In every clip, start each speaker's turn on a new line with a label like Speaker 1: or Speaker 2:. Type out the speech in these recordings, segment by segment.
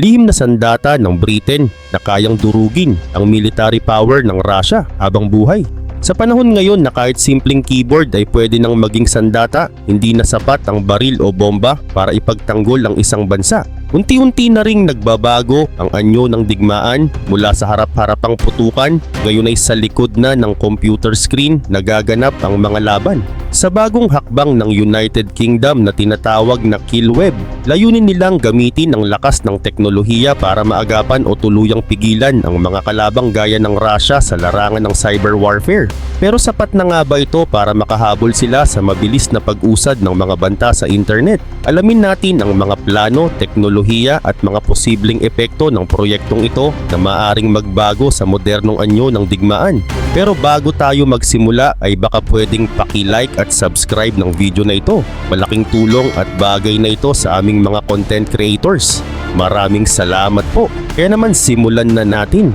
Speaker 1: lihim na sandata ng Britain na kayang durugin ang military power ng Russia habang buhay. Sa panahon ngayon na kahit simpleng keyboard ay pwede nang maging sandata, hindi na sapat ang baril o bomba para ipagtanggol ang isang bansa. Unti-unti na ring nagbabago ang anyo ng digmaan mula sa harap-harapang putukan, ngayon ay sa likod na ng computer screen nagaganap ang mga laban. Sa bagong hakbang ng United Kingdom na tinatawag na kill web, layunin nilang gamitin ang lakas ng teknolohiya para maagapan o tuluyang pigilan ang mga kalabang gaya ng Russia sa larangan ng cyber warfare. Pero sapat na nga ba ito para makahabol sila sa mabilis na pag-usad ng mga banta sa internet? Alamin natin ang mga plano, teknolohiya at mga posibleng epekto ng proyektong ito na maaring magbago sa modernong anyo ng digmaan. Pero bago tayo magsimula ay baka pwedeng paki-like at subscribe ng video na ito. Malaking tulong at bagay na ito sa aming mga content creators. Maraming salamat po. Kaya naman simulan na natin.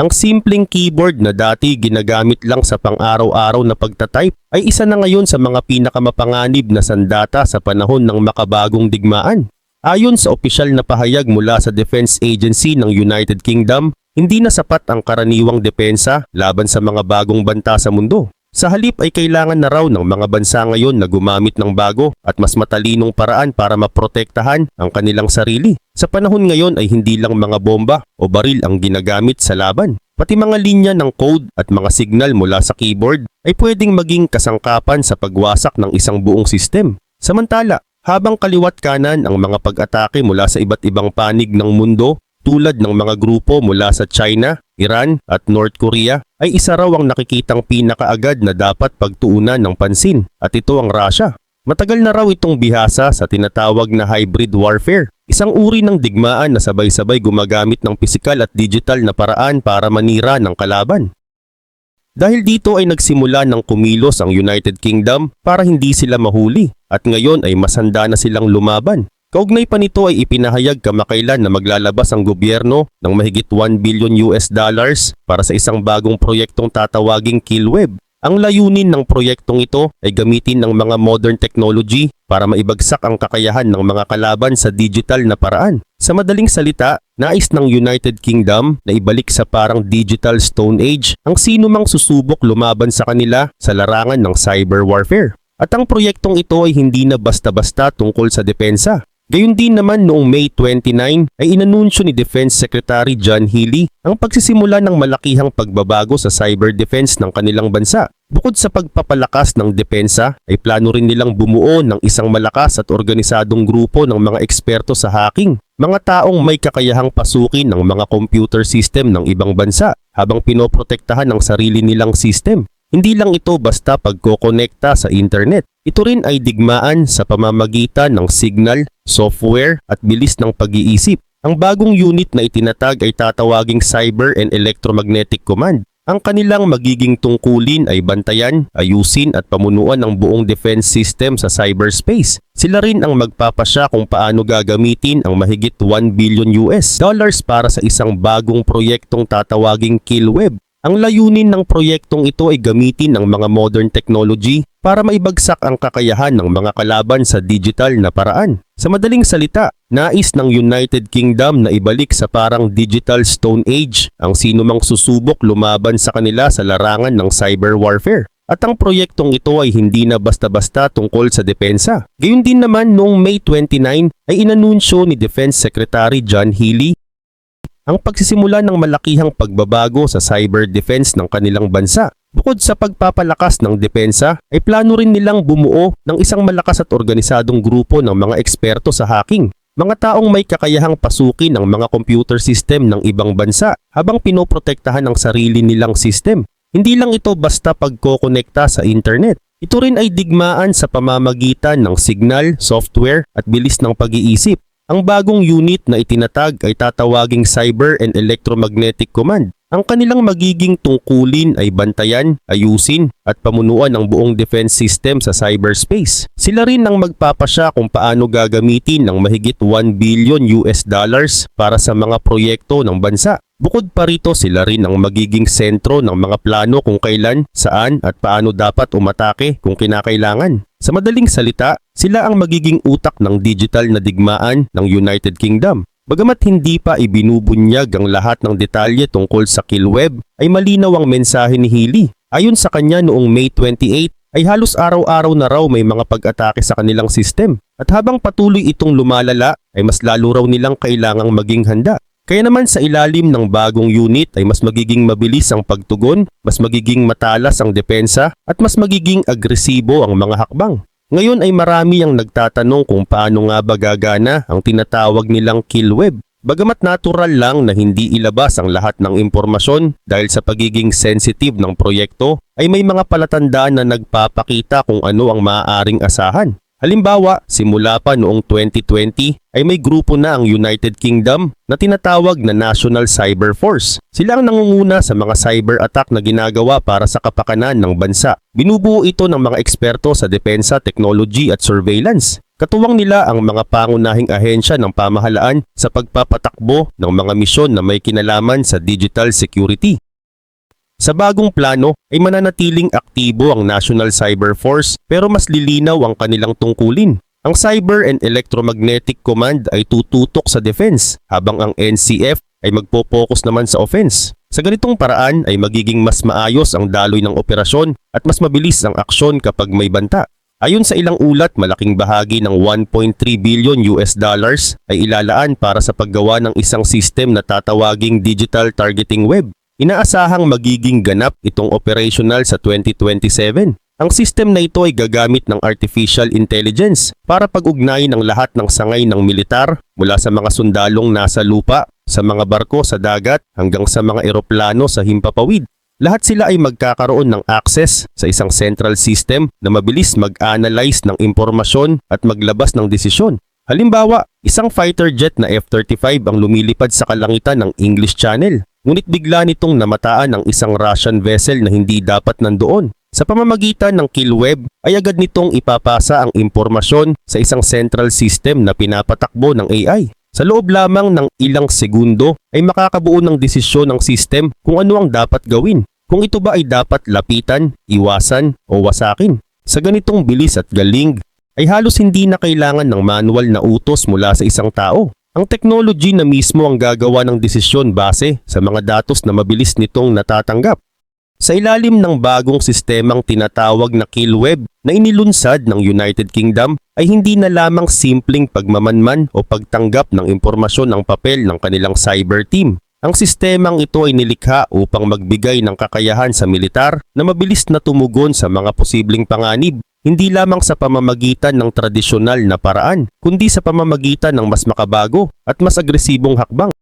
Speaker 1: Ang simpleng keyboard na dati ginagamit lang sa pang-araw-araw na pagtatype ay isa na ngayon sa mga pinakamapanganib na sandata sa panahon ng makabagong digmaan. Ayon sa opisyal na pahayag mula sa Defense Agency ng United Kingdom, hindi na sapat ang karaniwang depensa laban sa mga bagong banta sa mundo. Sa halip ay kailangan na raw ng mga bansa ngayon na gumamit ng bago at mas matalinong paraan para maprotektahan ang kanilang sarili. Sa panahon ngayon ay hindi lang mga bomba o baril ang ginagamit sa laban. Pati mga linya ng code at mga signal mula sa keyboard ay pwedeng maging kasangkapan sa pagwasak ng isang buong sistem. Samantala, habang kaliwat kanan ang mga pag-atake mula sa iba't ibang panig ng mundo tulad ng mga grupo mula sa China, Iran at North Korea ay isa raw ang nakikitang pinakaagad na dapat pagtuunan ng pansin at ito ang Russia. Matagal na raw itong bihasa sa tinatawag na hybrid warfare, isang uri ng digmaan na sabay-sabay gumagamit ng pisikal at digital na paraan para manira ng kalaban. Dahil dito ay nagsimula ng kumilos ang United Kingdom para hindi sila mahuli at ngayon ay masanda na silang lumaban. Kaugnay pa nito ay ipinahayag kamakailan na maglalabas ang gobyerno ng mahigit 1 billion US dollars para sa isang bagong proyektong tatawaging Killweb. Ang layunin ng proyektong ito ay gamitin ng mga modern technology para maibagsak ang kakayahan ng mga kalaban sa digital na paraan. Sa madaling salita, nais ng United Kingdom na ibalik sa parang digital stone age ang sino mang susubok lumaban sa kanila sa larangan ng cyber warfare. At ang proyektong ito ay hindi na basta-basta tungkol sa depensa. Gayun din naman noong May 29 ay inanunsyo ni Defense Secretary John Healey ang pagsisimula ng malakihang pagbabago sa cyber defense ng kanilang bansa. Bukod sa pagpapalakas ng depensa, ay plano rin nilang bumuo ng isang malakas at organisadong grupo ng mga eksperto sa hacking, mga taong may kakayahang pasukin ng mga computer system ng ibang bansa habang pinoprotektahan ang sarili nilang system. Hindi lang ito basta pagkokonekta sa internet. Ito rin ay digmaan sa pamamagitan ng signal, software at bilis ng pag-iisip. Ang bagong unit na itinatag ay tatawaging Cyber and Electromagnetic Command. Ang kanilang magiging tungkulin ay bantayan, ayusin at pamunuan ng buong defense system sa cyberspace. Sila rin ang magpapasya kung paano gagamitin ang mahigit 1 billion US dollars para sa isang bagong proyektong tatawaging Killweb ang layunin ng proyektong ito ay gamitin ang mga modern technology para maibagsak ang kakayahan ng mga kalaban sa digital na paraan. Sa madaling salita, nais ng United Kingdom na ibalik sa parang digital stone age ang sinumang susubok lumaban sa kanila sa larangan ng cyber warfare. At ang proyektong ito ay hindi na basta-basta tungkol sa depensa. Gayun din naman noong May 29 ay inanunsyo ni Defense Secretary John Healey ang pagsisimula ng malakihang pagbabago sa cyber defense ng kanilang bansa. Bukod sa pagpapalakas ng depensa, ay plano rin nilang bumuo ng isang malakas at organisadong grupo ng mga eksperto sa hacking. Mga taong may kakayahang pasukin ang mga computer system ng ibang bansa habang pinoprotektahan ang sarili nilang system. Hindi lang ito basta pagkokonekta sa internet. Ito rin ay digmaan sa pamamagitan ng signal, software at bilis ng pag-iisip. Ang bagong unit na itinatag ay tatawaging Cyber and Electromagnetic Command. Ang kanilang magiging tungkulin ay bantayan, ayusin at pamunuan ang buong defense system sa cyberspace. Sila rin ang magpapasya kung paano gagamitin ang mahigit 1 billion US dollars para sa mga proyekto ng bansa. Bukod pa rito sila rin ang magiging sentro ng mga plano kung kailan, saan at paano dapat umatake kung kinakailangan. Sa madaling salita, sila ang magiging utak ng digital na digmaan ng United Kingdom. Bagamat hindi pa ibinubunyag ang lahat ng detalye tungkol sa Killweb, ay malinaw ang mensahe ni Healy. Ayon sa kanya noong May 28, ay halos araw-araw na raw may mga pag-atake sa kanilang system. At habang patuloy itong lumalala, ay mas lalo raw nilang kailangang maging handa. Kaya naman sa ilalim ng bagong unit ay mas magiging mabilis ang pagtugon, mas magiging matalas ang depensa, at mas magiging agresibo ang mga hakbang. Ngayon ay marami ang nagtatanong kung paano nga ba gagana ang tinatawag nilang kill web. Bagamat natural lang na hindi ilabas ang lahat ng impormasyon dahil sa pagiging sensitive ng proyekto, ay may mga palatandaan na nagpapakita kung ano ang maaaring asahan. Halimbawa, simula pa noong 2020 ay may grupo na ang United Kingdom na tinatawag na National Cyber Force. Sila ang nangunguna sa mga cyber attack na ginagawa para sa kapakanan ng bansa. Binubuo ito ng mga eksperto sa depensa, technology at surveillance. Katuwang nila ang mga pangunahing ahensya ng pamahalaan sa pagpapatakbo ng mga misyon na may kinalaman sa digital security. Sa bagong plano ay mananatiling aktibo ang National Cyber Force pero mas lilinaw ang kanilang tungkulin. Ang Cyber and Electromagnetic Command ay tututok sa defense habang ang NCF ay magpo-focus naman sa offense. Sa ganitong paraan ay magiging mas maayos ang daloy ng operasyon at mas mabilis ang aksyon kapag may banta. Ayon sa ilang ulat, malaking bahagi ng 1.3 billion US dollars ay ilalaan para sa paggawa ng isang system na tatawaging Digital Targeting Web Inaasahang magiging ganap itong operational sa 2027. Ang system na ito ay gagamit ng artificial intelligence para pag-ugnayin ang lahat ng sangay ng militar mula sa mga sundalong nasa lupa, sa mga barko sa dagat hanggang sa mga eroplano sa himpapawid. Lahat sila ay magkakaroon ng access sa isang central system na mabilis mag-analyze ng impormasyon at maglabas ng desisyon. Halimbawa, isang fighter jet na F-35 ang lumilipad sa kalangitan ng English Channel Ngunit bigla nitong namataan ang isang Russian vessel na hindi dapat nandoon. Sa pamamagitan ng Killweb ay agad nitong ipapasa ang impormasyon sa isang central system na pinapatakbo ng AI. Sa loob lamang ng ilang segundo ay makakabuo ng desisyon ng system kung ano ang dapat gawin. Kung ito ba ay dapat lapitan, iwasan o wasakin. Sa ganitong bilis at galing ay halos hindi na kailangan ng manual na utos mula sa isang tao. Ang technology na mismo ang gagawa ng desisyon base sa mga datos na mabilis nitong natatanggap. Sa ilalim ng bagong sistemang tinatawag na Killweb na inilunsad ng United Kingdom ay hindi na lamang simpleng pagmamanman o pagtanggap ng impormasyon ng papel ng kanilang cyber team. Ang sistemang ito ay nilikha upang magbigay ng kakayahan sa militar na mabilis na tumugon sa mga posibleng panganib hindi lamang sa pamamagitan ng tradisyonal na paraan, kundi sa pamamagitan ng mas makabago at mas agresibong hakbang.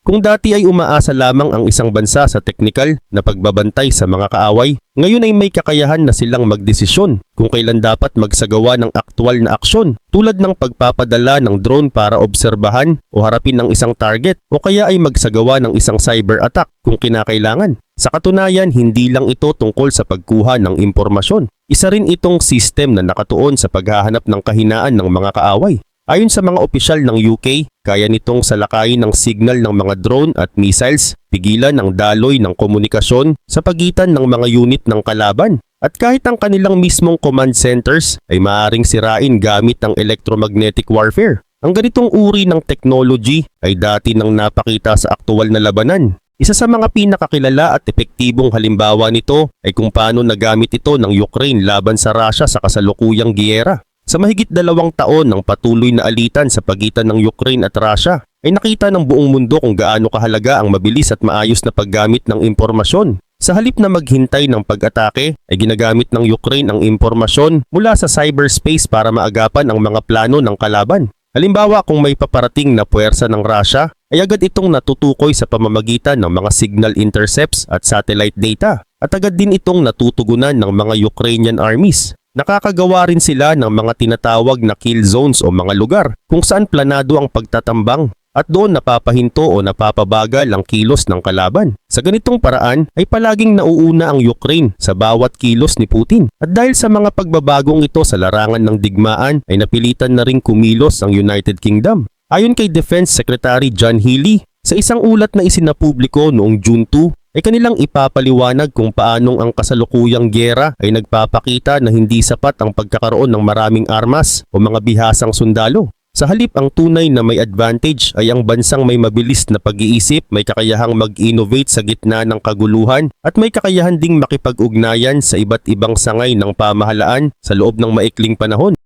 Speaker 1: Kung dati ay umaasa lamang ang isang bansa sa teknikal na pagbabantay sa mga kaaway, ngayon ay may kakayahan na silang magdesisyon kung kailan dapat magsagawa ng aktwal na aksyon tulad ng pagpapadala ng drone para obserbahan o harapin ng isang target o kaya ay magsagawa ng isang cyber attack kung kinakailangan. Sa katunayan, hindi lang ito tungkol sa pagkuha ng impormasyon. Isa rin itong system na nakatuon sa paghahanap ng kahinaan ng mga kaaway. Ayon sa mga opisyal ng UK, kaya nitong salakayin ng signal ng mga drone at missiles, pigilan ang daloy ng komunikasyon sa pagitan ng mga unit ng kalaban. At kahit ang kanilang mismong command centers ay maaaring sirain gamit ang electromagnetic warfare. Ang ganitong uri ng technology ay dati nang napakita sa aktual na labanan. Isa sa mga pinakakilala at epektibong halimbawa nito ay kung paano nagamit ito ng Ukraine laban sa Russia sa kasalukuyang giyera. Sa mahigit dalawang taon ng patuloy na alitan sa pagitan ng Ukraine at Russia, ay nakita ng buong mundo kung gaano kahalaga ang mabilis at maayos na paggamit ng impormasyon. Sa halip na maghintay ng pag-atake, ay ginagamit ng Ukraine ang impormasyon mula sa cyberspace para maagapan ang mga plano ng kalaban. Halimbawa kung may paparating na puwersa ng Russia, ay agad itong natutukoy sa pamamagitan ng mga signal intercepts at satellite data at agad din itong natutugunan ng mga Ukrainian armies. Nakakagawa rin sila ng mga tinatawag na kill zones o mga lugar kung saan planado ang pagtatambang at doon napapahinto o napapabagal ang kilos ng kalaban. Sa ganitong paraan ay palaging nauuna ang Ukraine sa bawat kilos ni Putin. At dahil sa mga pagbabagong ito sa larangan ng digmaan ay napilitan na ring kumilos ang United Kingdom. Ayon kay Defense Secretary John Healey, sa isang ulat na isinapubliko noong June 2 ay kanilang ipapaliwanag kung paanong ang kasalukuyang gyera ay nagpapakita na hindi sapat ang pagkakaroon ng maraming armas o mga bihasang sundalo. Sa halip ang tunay na may advantage ay ang bansang may mabilis na pag-iisip, may kakayahang mag-innovate sa gitna ng kaguluhan at may kakayahan ding makipag-ugnayan sa iba't ibang sangay ng pamahalaan sa loob ng maikling panahon.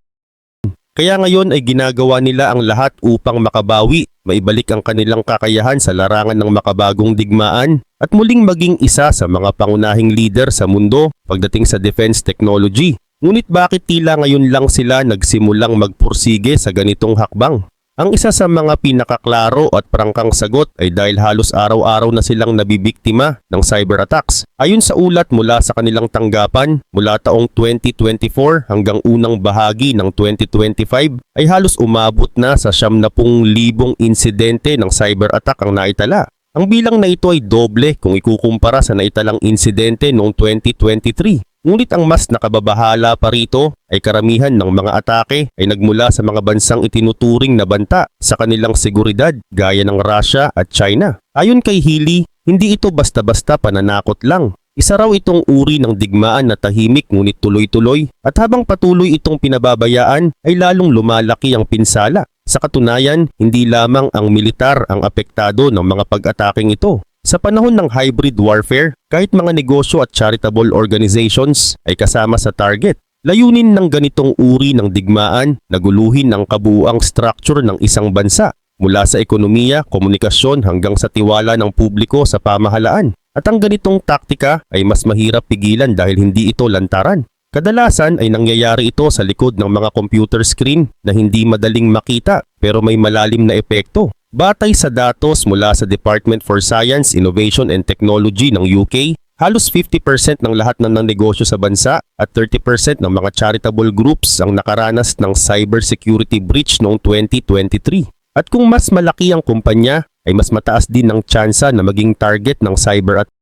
Speaker 1: Kaya ngayon ay ginagawa nila ang lahat upang makabawi, maibalik ang kanilang kakayahan sa larangan ng makabagong digmaan at muling maging isa sa mga pangunahing leader sa mundo pagdating sa defense technology. Ngunit bakit tila ngayon lang sila nagsimulang magpursige sa ganitong hakbang? Ang isa sa mga pinakaklaro at prangkang sagot ay dahil halos araw-araw na silang nabibiktima ng cyber attacks. Ayon sa ulat mula sa kanilang tanggapan, mula taong 2024 hanggang unang bahagi ng 2025 ay halos umabot na sa 70,000 insidente ng cyber attack ang naitala. Ang bilang na ito ay doble kung ikukumpara sa naitalang insidente noong 2023. Ngunit ang mas nakababahala pa rito ay karamihan ng mga atake ay nagmula sa mga bansang itinuturing na banta sa kanilang seguridad gaya ng Russia at China. Ayon kay Healy, hindi ito basta-basta pananakot lang. Isa raw itong uri ng digmaan na tahimik ngunit tuloy-tuloy at habang patuloy itong pinababayaan ay lalong lumalaki ang pinsala. Sa katunayan, hindi lamang ang militar ang apektado ng mga pag-ataking ito. Sa panahon ng hybrid warfare, kahit mga negosyo at charitable organizations ay kasama sa target. Layunin ng ganitong uri ng digmaan na guluhin ang kabuuang structure ng isang bansa mula sa ekonomiya, komunikasyon hanggang sa tiwala ng publiko sa pamahalaan. At ang ganitong taktika ay mas mahirap pigilan dahil hindi ito lantaran. Kadalasan ay nangyayari ito sa likod ng mga computer screen na hindi madaling makita pero may malalim na epekto. Batay sa datos mula sa Department for Science, Innovation and Technology ng UK, halos 50% ng lahat ng negosyo sa bansa at 30% ng mga charitable groups ang nakaranas ng cybersecurity breach noong 2023. At kung mas malaki ang kumpanya, ay mas mataas din ang tsansa na maging target ng cyber attack.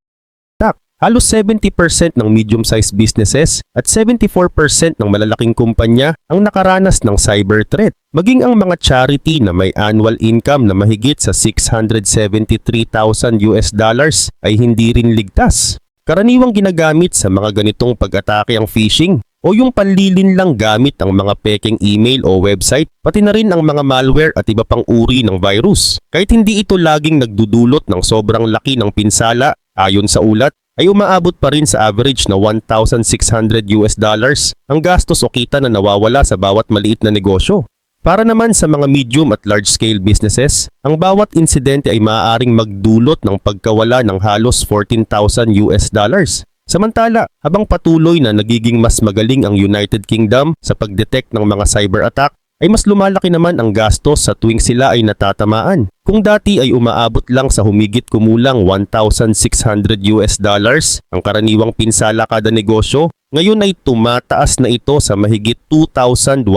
Speaker 1: Halos 70% ng medium-sized businesses at 74% ng malalaking kumpanya ang nakaranas ng cyber threat. Maging ang mga charity na may annual income na mahigit sa 673,000 US dollars ay hindi rin ligtas. Karaniwang ginagamit sa mga ganitong pag-atake ang phishing o yung panlilin lang gamit ang mga peking email o website, pati na rin ang mga malware at iba pang uri ng virus. Kahit hindi ito laging nagdudulot ng sobrang laki ng pinsala, ayon sa ulat, ay umaabot pa rin sa average na 1,600 US dollars ang gastos o kita na nawawala sa bawat maliit na negosyo. Para naman sa mga medium at large-scale businesses, ang bawat insidente ay maaaring magdulot ng pagkawala ng halos 14,000 US dollars. Samantala, habang patuloy na nagiging mas magaling ang United Kingdom sa pagdetect ng mga cyber attack, ay mas lumalaki naman ang gastos sa tuwing sila ay natatamaan. Kung dati ay umaabot lang sa humigit kumulang 1,600 US dollars ang karaniwang pinsala kada negosyo, ngayon ay tumataas na ito sa mahigit 2,155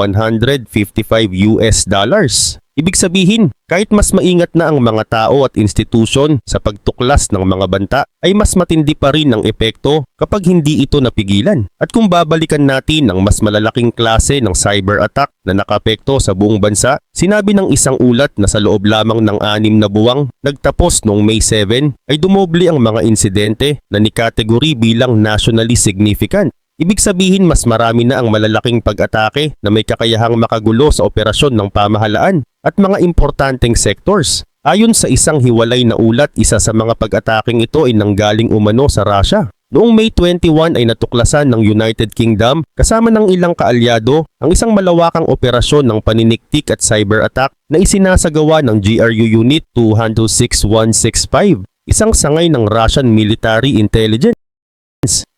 Speaker 1: US dollars. Ibig sabihin, kahit mas maingat na ang mga tao at institusyon sa pagtuklas ng mga banta, ay mas matindi pa rin ang epekto kapag hindi ito napigilan. At kung babalikan natin ang mas malalaking klase ng cyber attack na nakapekto sa buong bansa, sinabi ng isang ulat na sa loob lamang ng anim na buwang nagtapos noong May 7 ay dumoble ang mga insidente na nikategori bilang nationally significant. Ibig sabihin mas marami na ang malalaking pag-atake na may kakayahang makagulo sa operasyon ng pamahalaan at mga importanteng sectors. Ayon sa isang hiwalay na ulat, isa sa mga pag-ataking ito ay nanggaling umano sa Russia. Noong May 21 ay natuklasan ng United Kingdom kasama ng ilang kaalyado ang isang malawakang operasyon ng paniniktik at cyber attack na isinasagawa ng GRU Unit 226165, isang sangay ng Russian Military Intelligence.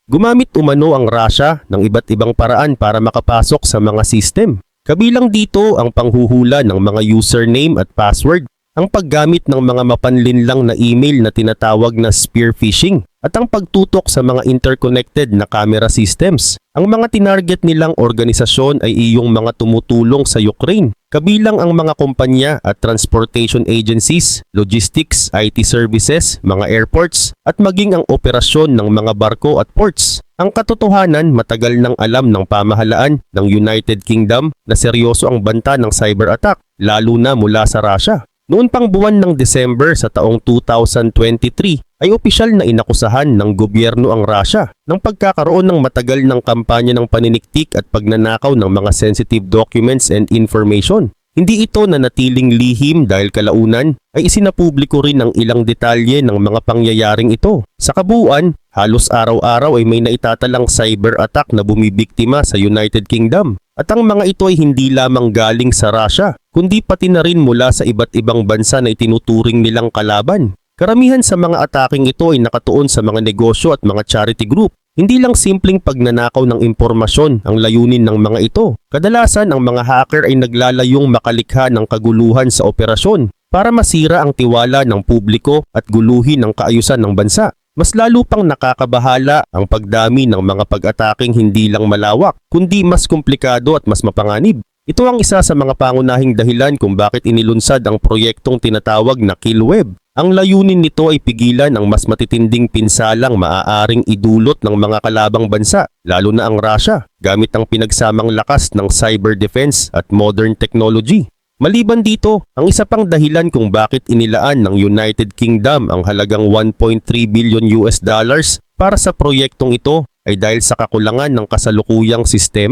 Speaker 1: Gumamit umano ang Russia ng iba't ibang paraan para makapasok sa mga system. Kabilang dito ang panghuhula ng mga username at password, ang paggamit ng mga mapanlinlang na email na tinatawag na spear phishing, at ang pagtutok sa mga interconnected na camera systems. Ang mga tinarget nilang organisasyon ay iyong mga tumutulong sa Ukraine, kabilang ang mga kumpanya at transportation agencies, logistics, IT services, mga airports, at maging ang operasyon ng mga barko at ports. Ang katotohanan, matagal nang alam ng pamahalaan ng United Kingdom na seryoso ang banta ng cyber attack, lalo na mula sa Russia. Noon pang buwan ng December sa taong 2023 ay opisyal na inakusahan ng gobyerno ang Russia ng pagkakaroon ng matagal ng kampanya ng paniniktik at pagnanakaw ng mga sensitive documents and information. Hindi ito na natiling lihim dahil kalaunan ay isinapubliko rin ang ilang detalye ng mga pangyayaring ito. Sa kabuuan, halos araw-araw ay may naitatalang cyber attack na bumibiktima sa United Kingdom. At ang mga ito ay hindi lamang galing sa Russia, kundi pati na rin mula sa iba't ibang bansa na itinuturing nilang kalaban. Karamihan sa mga ataking ito ay nakatuon sa mga negosyo at mga charity group. Hindi lang simpleng pagnanakaw ng impormasyon ang layunin ng mga ito. Kadalasan ang mga hacker ay naglalayong makalikha ng kaguluhan sa operasyon para masira ang tiwala ng publiko at guluhin ang kaayusan ng bansa. Mas lalo pang nakakabahala ang pagdami ng mga pag-ataking hindi lang malawak, kundi mas komplikado at mas mapanganib. Ito ang isa sa mga pangunahing dahilan kung bakit inilunsad ang proyektong tinatawag na KillWeb. Ang layunin nito ay pigilan ang mas matitinding pinsalang maaaring idulot ng mga kalabang bansa, lalo na ang Russia, gamit ang pinagsamang lakas ng cyber defense at modern technology. Maliban dito, ang isa pang dahilan kung bakit inilaan ng United Kingdom ang halagang 1.3 billion US dollars para sa proyektong ito ay dahil sa kakulangan ng kasalukuyang sistema.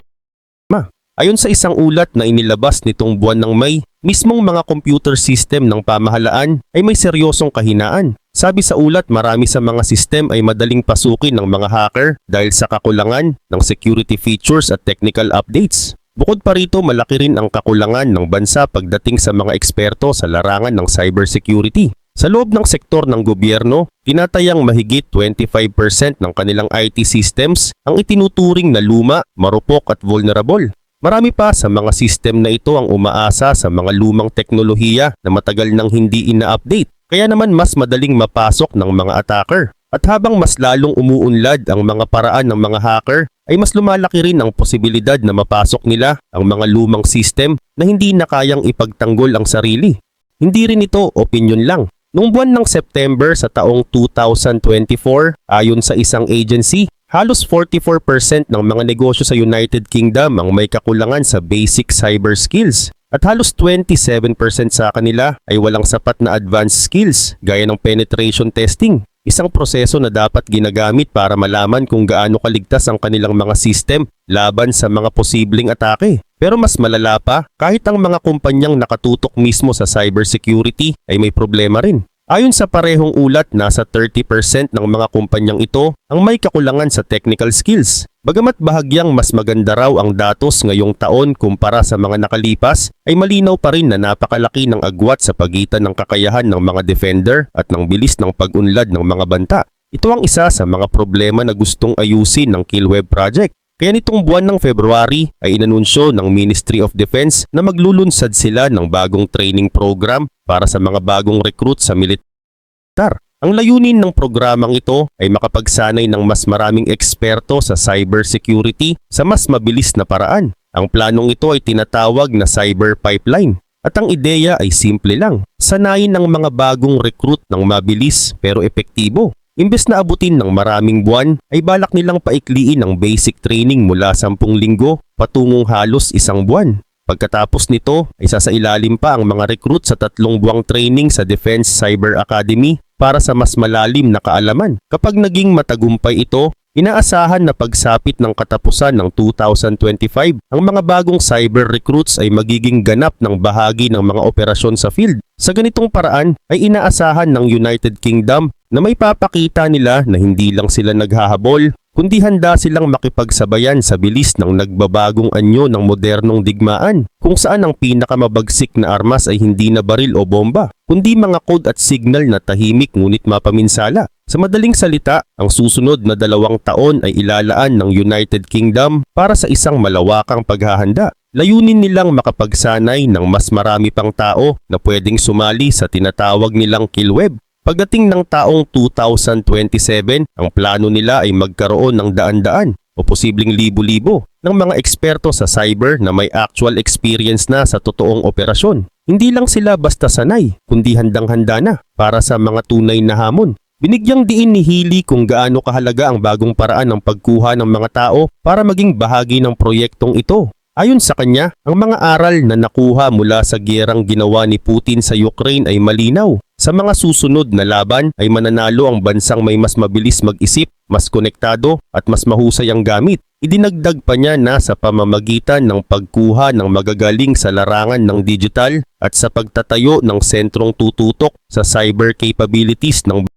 Speaker 1: Ayon sa isang ulat na inilabas nitong buwan ng May, mismong mga computer system ng pamahalaan ay may seryosong kahinaan. Sabi sa ulat marami sa mga system ay madaling pasukin ng mga hacker dahil sa kakulangan ng security features at technical updates. Bukod pa rito, malaki rin ang kakulangan ng bansa pagdating sa mga eksperto sa larangan ng cybersecurity. Sa loob ng sektor ng gobyerno, tinatayang mahigit 25% ng kanilang IT systems ang itinuturing na luma, marupok at vulnerable. Marami pa sa mga system na ito ang umaasa sa mga lumang teknolohiya na matagal nang hindi ina-update. Kaya naman mas madaling mapasok ng mga attacker. At habang mas lalong umuunlad ang mga paraan ng mga hacker, ay mas lumalaki rin ang posibilidad na mapasok nila ang mga lumang system na hindi na kayang ipagtanggol ang sarili. Hindi rin ito opinion lang. Noong buwan ng September sa taong 2024, ayon sa isang agency, Halos 44% ng mga negosyo sa United Kingdom ang may kakulangan sa basic cyber skills at halos 27% sa kanila ay walang sapat na advanced skills gaya ng penetration testing, isang proseso na dapat ginagamit para malaman kung gaano kaligtas ang kanilang mga system laban sa mga posibleng atake. Pero mas malala pa, kahit ang mga kumpanyang nakatutok mismo sa cybersecurity ay may problema rin. Ayon sa parehong ulat, nasa 30% ng mga kumpanyang ito ang may kakulangan sa technical skills. Bagamat bahagyang mas maganda raw ang datos ngayong taon kumpara sa mga nakalipas, ay malinaw pa rin na napakalaki ng agwat sa pagitan ng kakayahan ng mga defender at ng bilis ng pag-unlad ng mga banta. Ito ang isa sa mga problema na gustong ayusin ng Killweb Project. Kaya nitong buwan ng February ay inanunsyo ng Ministry of Defense na maglulunsad sila ng bagong training program para sa mga bagong recruit sa militar. Ang layunin ng programang ito ay makapagsanay ng mas maraming eksperto sa cybersecurity sa mas mabilis na paraan. Ang planong ito ay tinatawag na cyber pipeline. At ang ideya ay simple lang. Sanayin ng mga bagong recruit ng mabilis pero epektibo. Imbes na abutin ng maraming buwan, ay balak nilang paikliin ang basic training mula 10 linggo patungong halos isang buwan. Pagkatapos nito ay sasailalim pa ang mga recruit sa tatlong buwang training sa Defense Cyber Academy para sa mas malalim na kaalaman. Kapag naging matagumpay ito, inaasahan na pagsapit ng katapusan ng 2025, ang mga bagong cyber recruits ay magiging ganap ng bahagi ng mga operasyon sa field. Sa ganitong paraan ay inaasahan ng United Kingdom na may papakita nila na hindi lang sila naghahabol kundi handa silang makipagsabayan sa bilis ng nagbabagong anyo ng modernong digmaan kung saan ang pinakamabagsik na armas ay hindi na baril o bomba, kundi mga code at signal na tahimik ngunit mapaminsala. Sa madaling salita, ang susunod na dalawang taon ay ilalaan ng United Kingdom para sa isang malawakang paghahanda. Layunin nilang makapagsanay ng mas marami pang tao na pwedeng sumali sa tinatawag nilang killweb Pagdating ng taong 2027, ang plano nila ay magkaroon ng daan-daan o posibleng libo-libo ng mga eksperto sa cyber na may actual experience na sa totoong operasyon. Hindi lang sila basta sanay, kundi handang-handa na para sa mga tunay na hamon. Binigyang diin ni Healy kung gaano kahalaga ang bagong paraan ng pagkuha ng mga tao para maging bahagi ng proyektong ito. Ayon sa kanya, ang mga aral na nakuha mula sa gerang ginawa ni Putin sa Ukraine ay malinaw. Sa mga susunod na laban ay mananalo ang bansang may mas mabilis mag-isip mas konektado at mas mahusay ang gamit. Idinagdag pa niya na sa pamamagitan ng pagkuha ng magagaling sa larangan ng digital at sa pagtatayo ng sentrong tututok sa cyber capabilities ng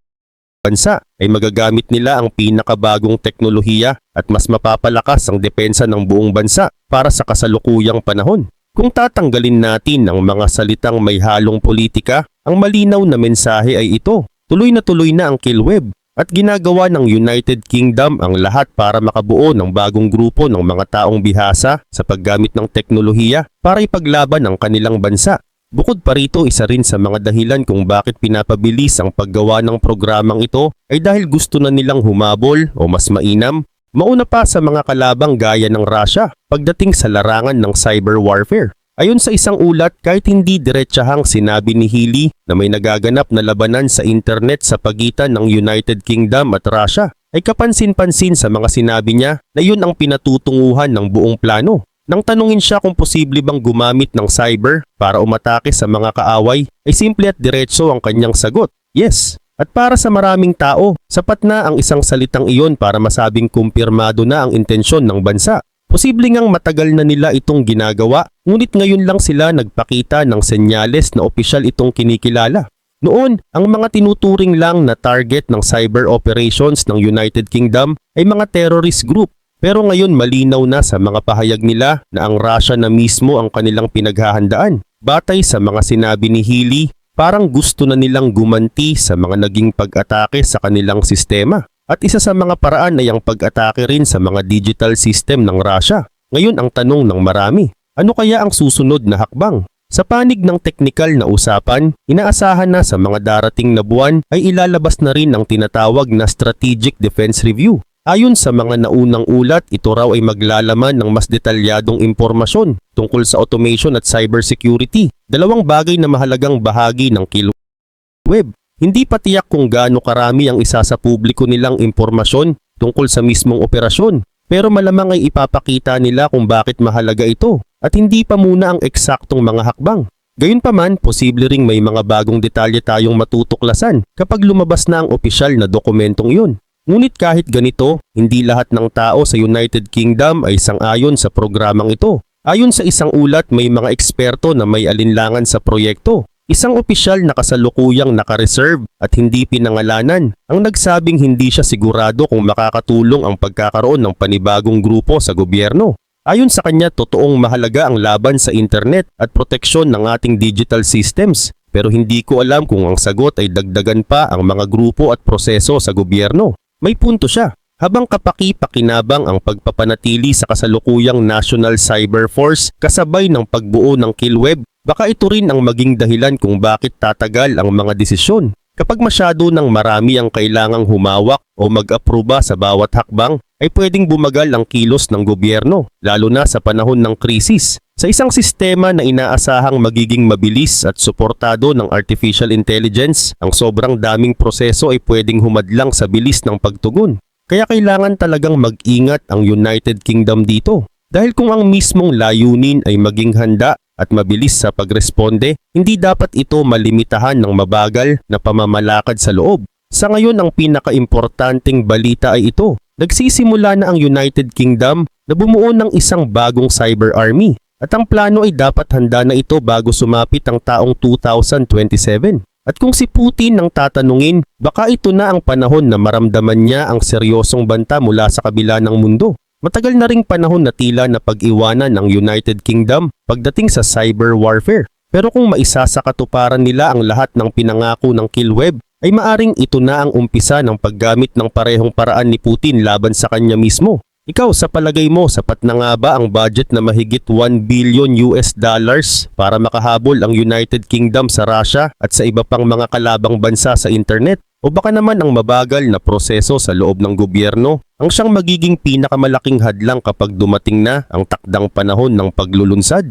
Speaker 1: bansa ay magagamit nila ang pinakabagong teknolohiya at mas mapapalakas ang depensa ng buong bansa para sa kasalukuyang panahon. Kung tatanggalin natin ang mga salitang may halong politika, ang malinaw na mensahe ay ito. Tuloy na tuloy na ang Killweb at ginagawa ng United Kingdom ang lahat para makabuo ng bagong grupo ng mga taong bihasa sa paggamit ng teknolohiya para ipaglaban ang kanilang bansa. Bukod pa rito, isa rin sa mga dahilan kung bakit pinapabilis ang paggawa ng programang ito ay dahil gusto na nilang humabol o mas mainam, mauna pa sa mga kalabang gaya ng Russia pagdating sa larangan ng cyber warfare. Ayon sa isang ulat, kahit hindi diretsahang sinabi ni Healy na may nagaganap na labanan sa internet sa pagitan ng United Kingdom at Russia, ay kapansin-pansin sa mga sinabi niya na yun ang pinatutunguhan ng buong plano. Nang tanungin siya kung posible bang gumamit ng cyber para umatake sa mga kaaway, ay simple at diretso ang kanyang sagot, yes. At para sa maraming tao, sapat na ang isang salitang iyon para masabing kumpirmado na ang intensyon ng bansa. Posible ngang matagal na nila itong ginagawa, ngunit ngayon lang sila nagpakita ng senyales na opisyal itong kinikilala. Noon, ang mga tinuturing lang na target ng cyber operations ng United Kingdom ay mga terrorist group. Pero ngayon malinaw na sa mga pahayag nila na ang Russia na mismo ang kanilang pinaghahandaan. Batay sa mga sinabi ni Healy, parang gusto na nilang gumanti sa mga naging pag-atake sa kanilang sistema. At isa sa mga paraan ay ang pag-atake rin sa mga digital system ng Russia. Ngayon ang tanong ng marami, ano kaya ang susunod na hakbang? Sa panig ng teknikal na usapan, inaasahan na sa mga darating na buwan ay ilalabas na rin ang tinatawag na Strategic Defense Review. Ayon sa mga naunang ulat, ito raw ay maglalaman ng mas detalyadong impormasyon tungkol sa automation at cybersecurity, dalawang bagay na mahalagang bahagi ng Web. Hindi pa tiyak kung gaano karami ang isa sa publiko nilang impormasyon tungkol sa mismong operasyon, pero malamang ay ipapakita nila kung bakit mahalaga ito at hindi pa muna ang eksaktong mga hakbang. Gayunpaman, posible ring may mga bagong detalye tayong matutuklasan kapag lumabas na ang opisyal na dokumentong iyon. Ngunit kahit ganito, hindi lahat ng tao sa United Kingdom ay sang-ayon sa programang ito. Ayon sa isang ulat, may mga eksperto na may alinlangan sa proyekto. Isang opisyal na kasalukuyang nakareserve at hindi pinangalanan ang nagsabing hindi siya sigurado kung makakatulong ang pagkakaroon ng panibagong grupo sa gobyerno. Ayon sa kanya, totoong mahalaga ang laban sa internet at proteksyon ng ating digital systems. Pero hindi ko alam kung ang sagot ay dagdagan pa ang mga grupo at proseso sa gobyerno. May punto siya. Habang kapaki-pakinabang ang pagpapanatili sa kasalukuyang National Cyber Force kasabay ng pagbuo ng Killweb, baka ito rin ang maging dahilan kung bakit tatagal ang mga desisyon. Kapag masyado ng marami ang kailangang humawak o mag-aproba sa bawat hakbang, ay pwedeng bumagal ang kilos ng gobyerno, lalo na sa panahon ng krisis. Sa isang sistema na inaasahang magiging mabilis at suportado ng artificial intelligence, ang sobrang daming proseso ay pwedeng humadlang sa bilis ng pagtugon. Kaya kailangan talagang mag-ingat ang United Kingdom dito. Dahil kung ang mismong layunin ay maging handa at mabilis sa pagresponde, hindi dapat ito malimitahan ng mabagal na pamamalakad sa loob. Sa ngayon ang pinakaimportanteng balita ay ito. Nagsisimula na ang United Kingdom na bumuo ng isang bagong cyber army at ang plano ay dapat handa na ito bago sumapit ang taong 2027. At kung si Putin ang tatanungin, baka ito na ang panahon na maramdaman niya ang seryosong banta mula sa kabila ng mundo. Matagal na ring panahon na tila na pag-iwanan ng United Kingdom pagdating sa cyber warfare. Pero kung maisa sa katuparan nila ang lahat ng pinangako ng Killweb, ay maaring ito na ang umpisa ng paggamit ng parehong paraan ni Putin laban sa kanya mismo. Ikaw sa palagay mo sapat na nga ba ang budget na mahigit 1 billion US dollars para makahabol ang United Kingdom sa Russia at sa iba pang mga kalabang bansa sa internet? O baka naman ang mabagal na proseso sa loob ng gobyerno ang siyang magiging pinakamalaking hadlang kapag dumating na ang takdang panahon ng paglulunsad?